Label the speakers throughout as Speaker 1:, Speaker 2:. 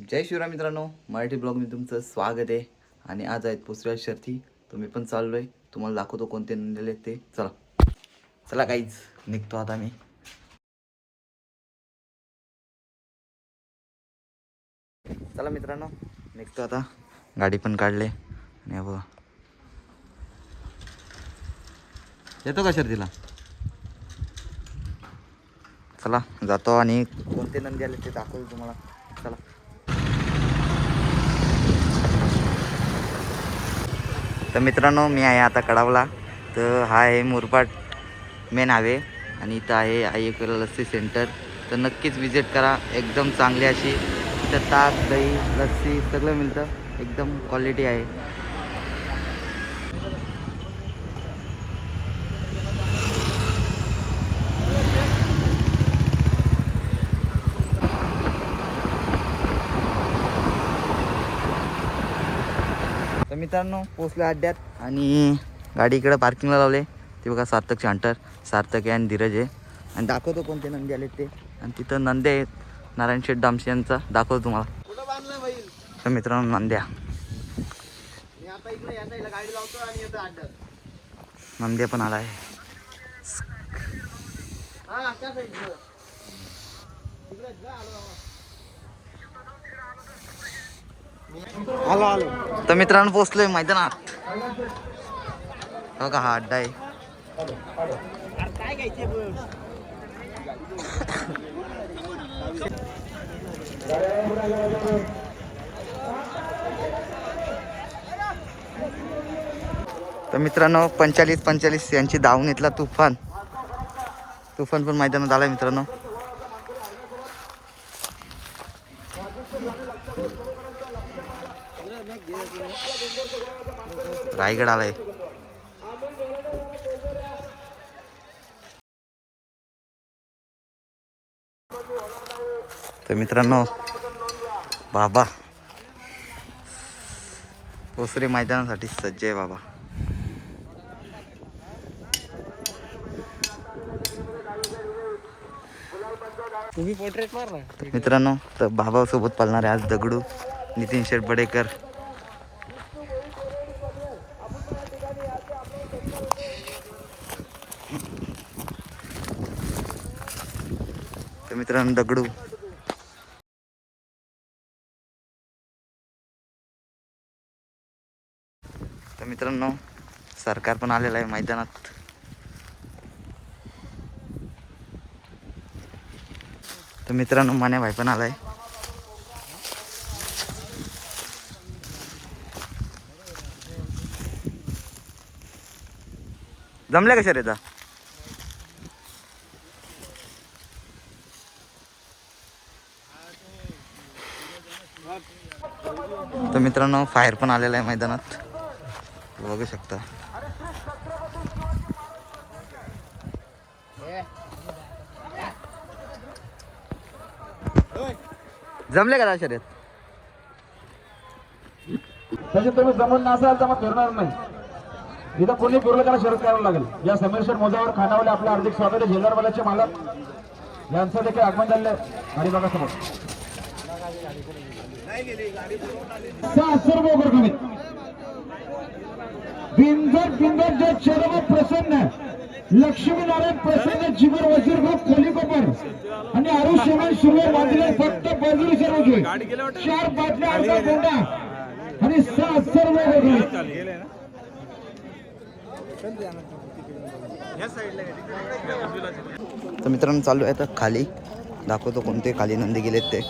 Speaker 1: जय शिवराम मित्रांनो मराठी ब्लॉगमध्ये तुमचं स्वागत आहे. आणि आज आहेत पुसऱ्या शर्थी तर मी पण चाललो आहे तुम्हाला दाखवतो कोणते नंदिले ते. चला. चला काहीच निघतो आता मी. चला मित्रांनो निघतो आता. गाडी पण काढले. आणि बघा. येतो का शर्दीला चला जातो आणि कोणते नंदी आले ते दाखवतो तुम्हाला. चला. तर मित्रांनो मी आहे आता कडावला. तर हा आहे मुरपाट मेन हावे आणि इथं आहे आयेकला लस्सी सेंटर तर नक्कीच विजिट करा. एकदम चांगली अशी इथं ताक दही लस्सी सगळं मिळतं. एकदम क्वालिटी आहे. मित्रांनो पोचलो अड्ड्यात आणि गाडी इकडं पार्किंगला लावले. ते बघा सार्थकचे हंटर सार्थक आहे आणि धीरज आहे. आणि दाखवतो कोणते नंदी आले ते. आणि तिथं नंदे आहेत नारायण शेठ दामशी यांचा. दाखवतो तुम्हाला. तर मित्रांनो नंद्या. नंद्या पण आला आहे.
Speaker 2: हा आलो आलो.
Speaker 1: तर मित्रांनो पोचलोय मैदानात. का हा अड्डा आहे. तर मित्रांनो पंचाळीस पंचाळीस यांची धावून घेतला तुफान. तुफान पण मैदानात आलाय मित्रांनो. रायगड आलाय तर मित्रांनो बाबा. ओसरे मैदानासाठी सज्ज आहे बाबा.
Speaker 2: तुम्ही पोर्ट्रेट मार ना
Speaker 1: मित्रांनो तर बाबासोबत पालणारे आज दगडू नितीन शेठ तर मित्रांनो दगडू. तर मित्रांनो सरकार पण आलेलं आहे मैदानात. तर मित्रांनो माने भाई पण आलाय. जमल्या कशा रेता मित्रांनो फायर पण आलेला आहे मैदानात. बघू शकता. जमले का शर्यत
Speaker 3: तसे तुम्ही जमत नसाल तर मग फिरणार नाही. इथं कोणी फिरलं त्याला शरद करावं लागेल. या समेश्वर मोजावर खानावले आपलं हार्दिक स्वागत आहे. जेलरवाल्याचे मालक. यांचं देखील आगमन झालेलं आहे आणि बघा समोर. सर्व वर्गणीत बिंदर बिंदर जो चरम प्रसन्न लक्ष्मीनारायण प्रसन्न जीवन वजीर हो, भाऊ कोलीकोपर आणि आरुष शेवण सुरुवात वाजले फक्त बाजूला सर्व जोय चार बाटल्या अर्धा गोंडा. आणि सहा सर्व वर्गणीत
Speaker 1: तर मित्रांनो चालू आहे तर खाली. दाखवतो कोणते खाली नंदी गेलेत ते.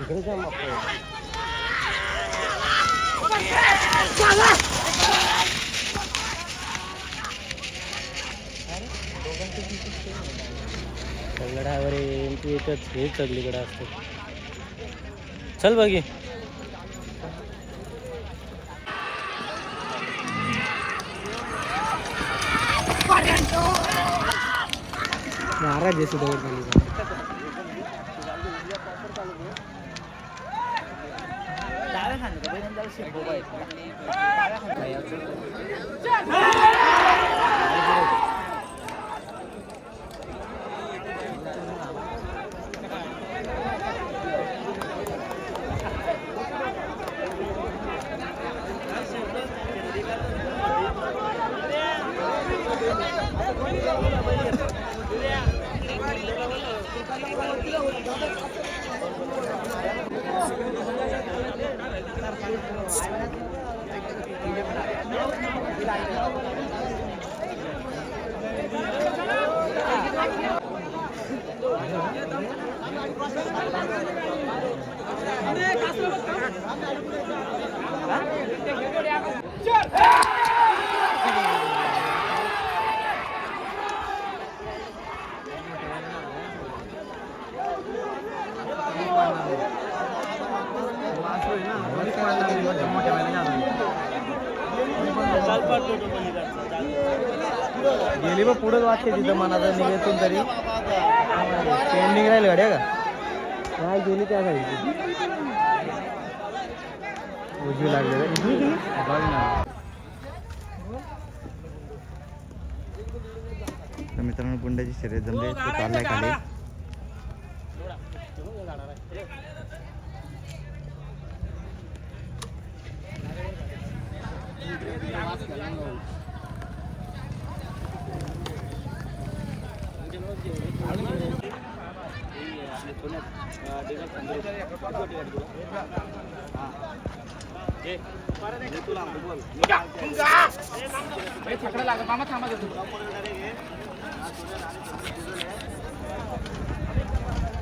Speaker 4: तिकडे सगळ्यावर एमपी एकच हे सगळीकडे असतं. चल बघी. महाराज आहे सुद्धा Hành của bên Honda Racing vừa.
Speaker 2: কাজ गेली बघ पुढे वाटते तिथं मनाचा निघेतून तरी. पेंडिंग राहील गाड्या का? काय गेली त्या गाडी उजवी लागली बघ ना.
Speaker 1: तर मित्रांनो गुंडाची शर्यत जमले. तो चाललाय खाली.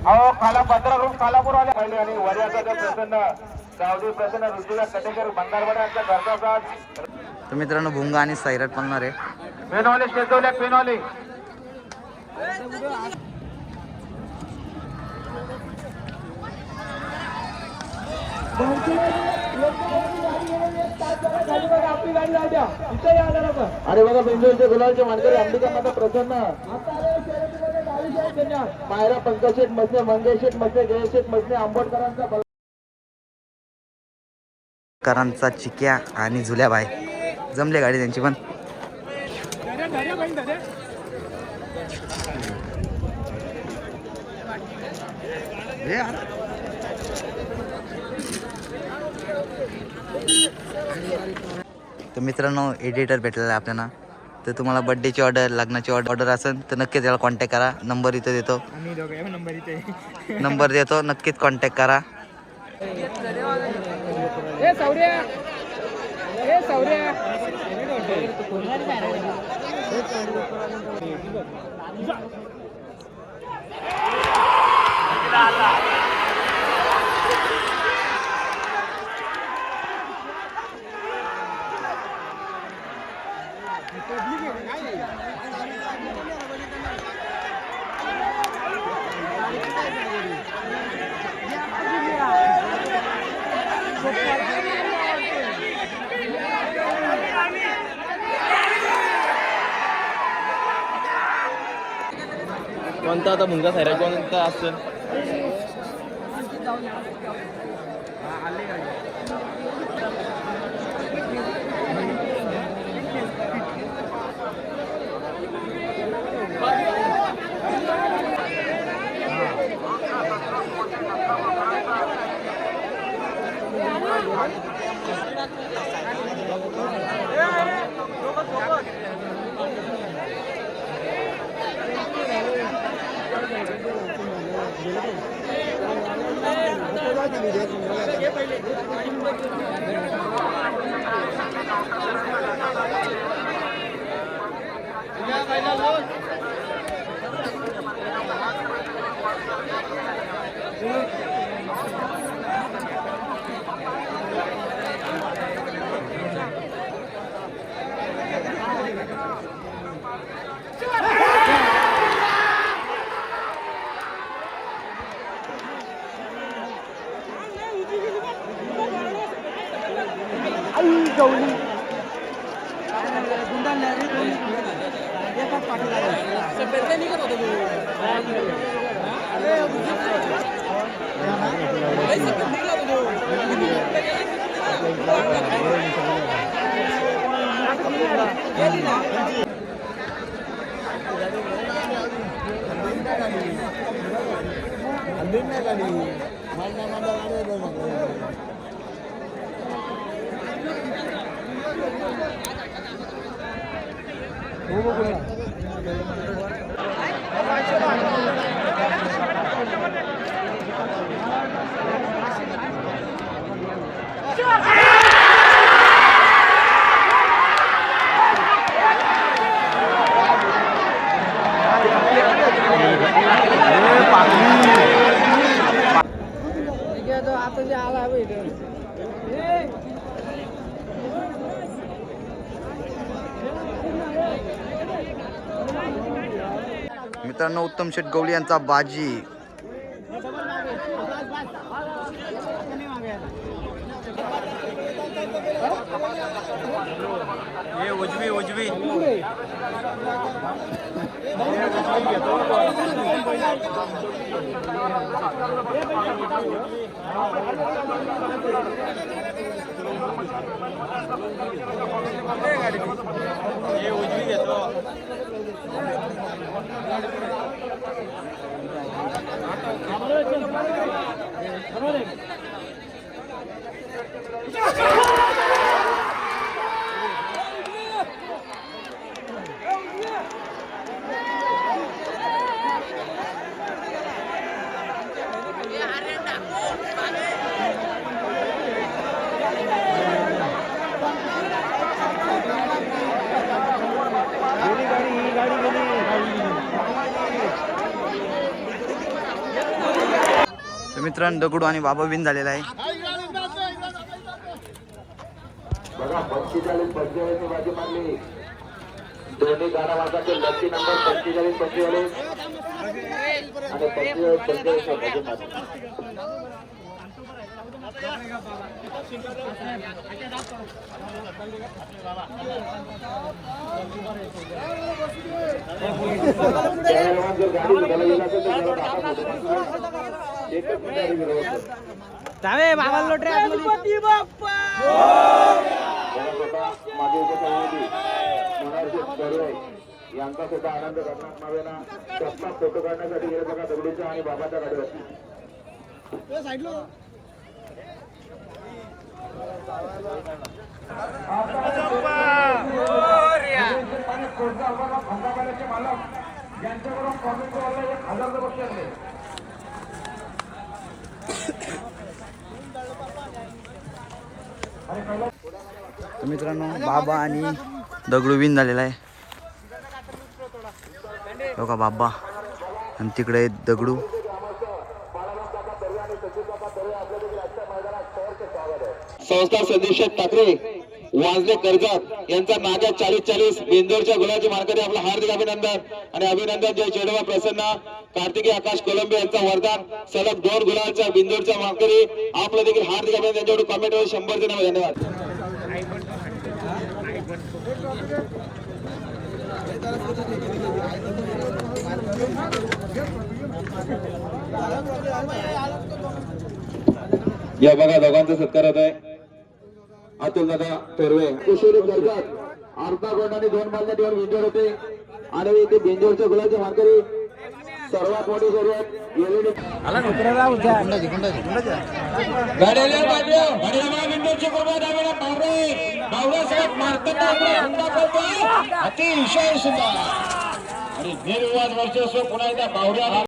Speaker 3: अहो काला पत्र रूम कालापूर आले पहिले आणि वऱ्याचा जो प्रसन्न प्रसन्न ऋतूला कटेकर बंगारवाडा यांचा घरचा
Speaker 1: तर मित्रांनो भुंगा आणि सैराट पळणार आहे.
Speaker 3: पेनवाले शेजवल्या पेनवाले अरे बघा बेंजोरचे गुलाबचे मानकरी अंबिका माता प्रसन्न. मायरा पंकशेठ मसने मंगेशेठ मसने जयशेठ मसने आंबोडकरांचा बल-
Speaker 1: करांचा चिक्या आणि झुल्याबाई. जमले गाडी त्यांची पण. हे तर मित्रांनो एडिटर भेटलेला आहे आपल्याला. तर तुम्हाला बड्डेची ऑर्डर लग्नाची ऑर्डर ऑर्डर असेल तर नक्कीच त्याला कॉन्टॅक्ट करा. नंबर इथं देतो. नंबर देतो. नक्कीच कॉन्टॅक्ट करा.
Speaker 2: कोणता आता भुंगा सायरा कोणता असेल? आले అందరినీ కానీ మళ్ళీ మళ్ళీ Hey!
Speaker 1: मित्रांनो उत्तम शेट गवळी यांचा बाजी.
Speaker 2: हे उजवी उजवी. हे उजवी घेतो गेली
Speaker 1: मित्रांनो दगडू आणि बाबा झालेला आहे.
Speaker 3: बघा पंचेचाळीस पंचेचाळीस दोन्ही गाडा वाजाचे नंबर पंचेचाळीस पंचेचाळीस. आणि पंचेचाळीस पंचेचाळीस गाडी
Speaker 2: जावे बाबा लोटरे
Speaker 3: त्याला स्वतः मागे उभे सभापती मनोहरजी बर्वे यांचा सुद्धा आनंद करण्यात नव्हे ना. स्वतः फोटो काढण्यासाठी गेले बघा दगडूच्या आणि बाबाच्या गाडीवरती.
Speaker 1: तर मित्रांनो बाबा आणि दगडू विन झालेला आहे. बघा बाबा. आणि तिकडे दगडू.
Speaker 3: संस्था सदस्य ठाकरे. वाजले कर्जत यांचा नागा चाळीस चाळीस बिंदोरच्या गुलाची मार्गाने आपलं हार्दिक अभिनंदन आणि अभिनंदन जय चेडवा प्रसन्न. कार्तिकी आकाश कोलंबे यांचा वरदान सलग दोन गुलाच्या बिंदोरच्या मार्गाने आपलं देखील हार्दिक अभिनंदन त्यांच्याकडे कमेंट वर शंभर जण धन्यवाद. या बघा दोघांचा सत्कार होत आहे अतुल दादा पेरवे. किशोरी कर्जत अर्धा गोंड आणि दोन बालद्या देऊन बिंजोर होते. आणि इथे बिंजोरच्या गुलाचे मानकरी सर्वात मोठी करतो अतिशय सुंदर. आणि निर्विवाद वर्चस्व पुन्हा एकदा बावऱ्या